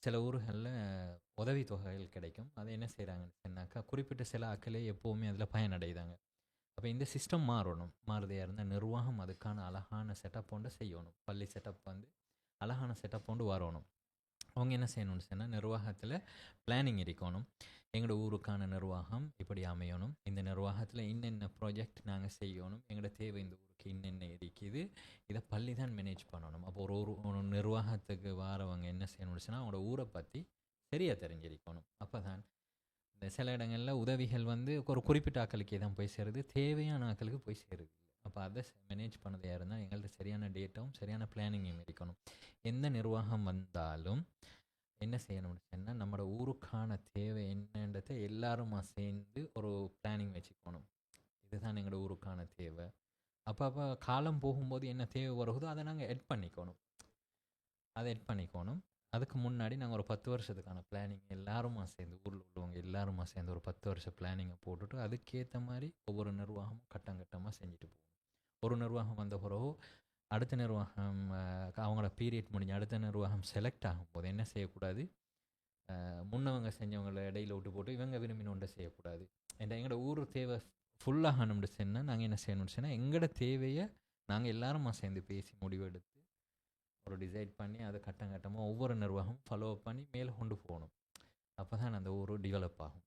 சில ஊர்களில் உதவி தொகைகள் கிடைக்கும். அதை என்ன செய்கிறாங்கன்னு சொன்னாக்கா குறிப்பிட்ட சில ஆக்களே எப்போவுமே அதில் பயனடைதாங்க. அப்போ இந்த சிஸ்டம் மாறணும். மாறுதையாக இருந்தால் நிர்வாகம் அதுக்கான அழகான செட்டப் ஒன்று செய்யணும். பள்ளி செட்டப் வந்து அழகான செட்டப் கொண்டு வரணும். அவங்க என்ன செய்யணும்னு சொன்னால் நிர்வாகத்தில் பிளானிங் இருக்கணும். எங்களோட ஊருக்கான நிர்வாகம் இப்படி அமையணும். இந்த நிர்வாகத்தில் இன்னென்ன ப்ராஜெக்ட் நாங்கள் செய்யணும். எங்களோட தேவை இந்த ஊருக்கு இன்னென்ன இருக்குது. இதை பள்ளி தான் மேனேஜ் பண்ணணும். அப்போ ஒரு ஒரு ஒரு நிர்வாகத்துக்கு வாரவங்க என்ன செய்யணும்னு சொன்னால் அவங்களோட ஊரை பற்றி சரியாக தெரிஞ்சிருக்கணும். அப்போ தான் இந்த சில இடங்களில் உதவிகள் வந்து ஒரு குறிப்பிட்ட ஆக்களுக்கே தான் போய் சேருது. தேவையான ஆக்களுக்கு போய் சேருது. அப்போ அதை மேனேஜ் பண்ணதையாக இருந்தால் எங்கள்கிட்ட சரியான டேட்டாவும் சரியான பிளானிங்கும் இருக்கணும். எந்த நிர்வாகம் வந்தாலும் என்ன செய்யணும்னு சொன்னால் நம்மளோட ஊருக்கான தேவை என்னன்றதை எல்லாருமா சேர்ந்து ஒரு பிளானிங் வச்சுக்கணும். இதுதான் எங்களோட ஊருக்கான தேவை. அப்போ அப்போ காலம் போகும்போது என்ன தேவை வருகுதோ அதை நாங்கள் எட் பண்ணிக்கணும். அதை எட் பண்ணிக்கணும். அதுக்கு முன்னாடி நாங்கள் ஒரு பத்து வருஷத்துக்கான பிளானிங் எல்லாருமா சேர்ந்து ஊரில் உள்ளவங்க எல்லாருமா சேர்ந்து ஒரு பத்து வருஷம் பிளானிங்கை போட்டுட்டு அதுக்கேற்ற மாதிரி ஒவ்வொரு நிர்வாகமும் கட்டம் கட்டமாக செஞ்சுட்டு போகணும். ஒரு நிர்வாகம் வந்த பிறகு அடுத்த நிர்வாகம் அவங்களோட பீரியட் முடிஞ்சு அடுத்த நிர்வாகம் செலக்ட் ஆகும்போது என்ன செய்யக்கூடாது? முன்னவங்க செஞ்சவங்கள இடையில விட்டு போட்டு இவங்க விரும்பின ஒன்றை செய்யக்கூடாது. ஏன்னா எங்களோட ஊர் தேவை ஃபுல்லாகணும்னு சொன்னால் நாங்கள் என்ன செய்யணும்னு சொன்னால் எங்களோட தேவையை நாங்கள் எல்லாருமா சேர்ந்து பேசி முடிவெடுத்து ஒரு டிசைட் பண்ணி அதை கட்டம் கட்டமாக ஒவ்வொரு நிர்வாகமும் ஃபாலோ பண்ணி மேலே கொண்டு போகணும். அப்போ தான் அந்த ஊர் டெவலப் ஆகும்.